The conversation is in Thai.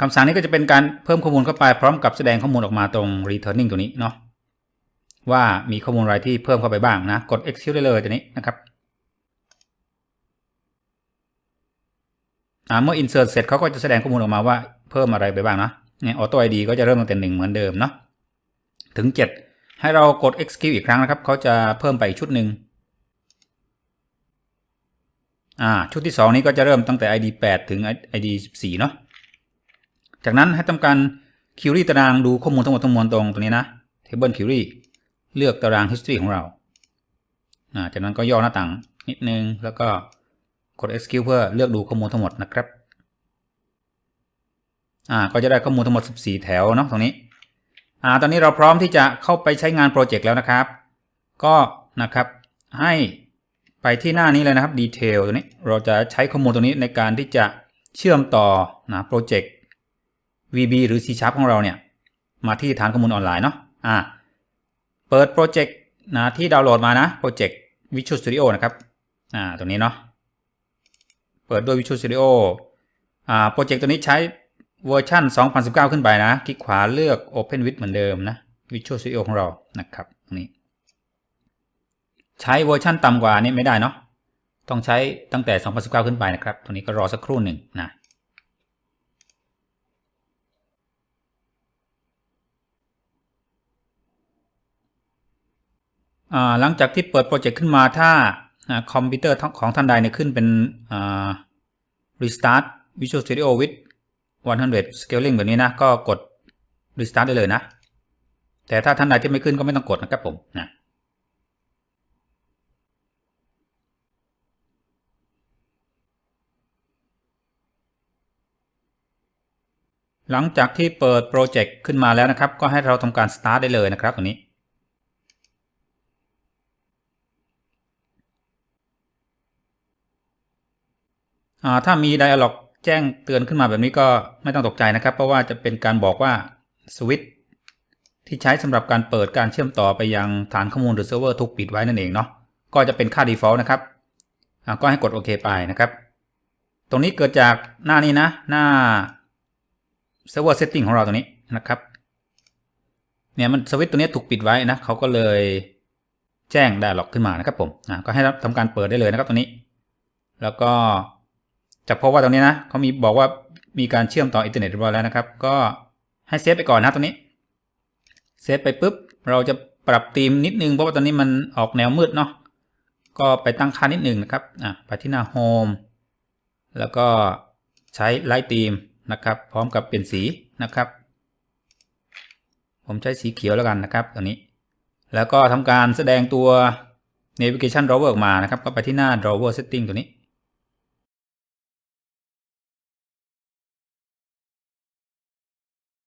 คำสั่งนี้ก็จะเป็นการเพิ่มข้อมูลเข้าไปพร้อมกับแสดงข้อมูลออกมาตรง returning ตัวนี้เนาะว่ามีข้อมูลอะไรที่เพิ่มเข้าไปบ้างนะ กด execute ได้เลยตัวนี้นะครับอ่าเมื่อ insert เสร็จเขาก็จะแสดงข้อมูลออกมาว่าเพิ่มอะไรไปบ้างนะเนี่ย auto id ก็จะเริ่มตั้งแต่หนึ่งเหมือนเดิมเนาะถึง 7 ให้เรากด execute อีกครั้งนะครับเขาจะเพิ่มไปอีกชุดหนึ่งอ่าชุดที่ 2 นี้ก็จะเริ่มตั้งแต่ id 8 ถึง id 14เนาะ จากนั้นให้ทำการ query ตารางดูข้อมูลทั้งหมดทั้งมวลตรงตัวนี้นะ table query เลือกตาราง history ของเราจากนั้นก็ย่อหน้าต่างนิดนึง แล้วก็กด execute เพื่อเลือกดูข้อมูลทั้งหมดนะครับอ่าก็จะได้ข้อมูลทั้งหมด 14 แถวเนาะตรงนี้อ่าตอนนี้เราพร้อมที่จะเข้าไปใช้งานโปรเจกต์แล้วนะครับ ก็นะครับให้ไปที่หน้านี้เลยนะครับ detail ตัวนี้เราจะใช้ข้อมูลตรงนี้ในการที่จะเชื่อมต่อนะโปรเจกต์ VB หรือ C Sharp ของเราเนี่ย มาที่ฐานข้อมูลออนไลน์เนาะอ่าเปิดโปรเจกต์นะที่ดาวน์โหลดมานะโปรเจกต์ Visual Studio นะครับอ่าตรงนี้เนาะเปิดด้วย Visual Studio อ่าโปรเจกต์ตัวนี้ใช้เวอร์ชัน2019 ขึ้นไปนะ คลิกขวาเลือก Open with เหมือนเดิมนะ Visual Studio ของเรานะครับตรงนี้ใช้เวอร์ชันต่ำกว่านี้ไม่ได้เนาะต้องใช้ตั้งแต่ 2019 ขึ้นไปนะครับตรงนี้ก็รอสักครู่หนึ่งนะ หลังจากที่เปิดโปรเจกต์ขึ้นมาถ้าอคอมพิวเตอร์ของท่านใดเนี่ยขึ้นเป็น restart Visual Studio with 100 scaling แบบนี้นะ ก็กด restart ได้เลยนะ แต่ถ้าท่านใดที่ไม่ขึ้นก็ไม่ต้องกดนะครับผมนะหลังจากที่เปิดโปรเจกต์ขึ้นมาแล้วนะครับ ก็ให้เราทำการ start ได้เลยนะครับตรงนี้ ถ้ามี dialog แจ้งเตือนขึ้นมาแบบนี้ก็ไม่ต้องตกใจนะครับ เพราะว่าจะเป็นการบอกว่าสวิตช์ที่ใช้สำหรับการเปิดการเชื่อมต่อไปยังฐานข้อมูลหรือเซิร์ฟเวอร์ถูกปิดไว้นั่นเองเนาะก็จะเป็นค่า default นะครับก็ให้กดโอเคไปนะครับ ตรงนี้เกิดจากหน้านี้นะ หน้า server setting ของเราตรงนี้นะครับเนี่ยมันสวิตช์ตัวนี้ถูกปิดไว้นะเขาก็เลยแจ้ง dialog ขึ้นมานะครับผมก็ให้ทำการเปิดได้เลยนะครับตรงนี้ แล้วก็ จะพบว่าตรงนี้นะเขามีบอกว่ามีการเชื่อมต่ออินเทอร์เน็ตเรียบร้อยแล้วนะครับ ก็ให้เซฟไปก่อนนะตรงนี้เซฟไปปุ๊บ เราจะปรับธีมนิดนึงเพราะว่าตอนนี้มันออกแนวมืดเนาะก็ไปตั้งค่านิดนึงนะครับอะไปที่หน้าโฮมแล้วก็ใช้ไลท์ธีมนะครับ พร้อมกับเปลี่ยนสีนะครับ ผมใช้สีเขียวแล้วกันนะครับตัวนี้ แล้วก็ทำการแสดงตัว navigation drawer ออกมานะครับ ก็ไปที่หน้า drawer setting ตัวนี้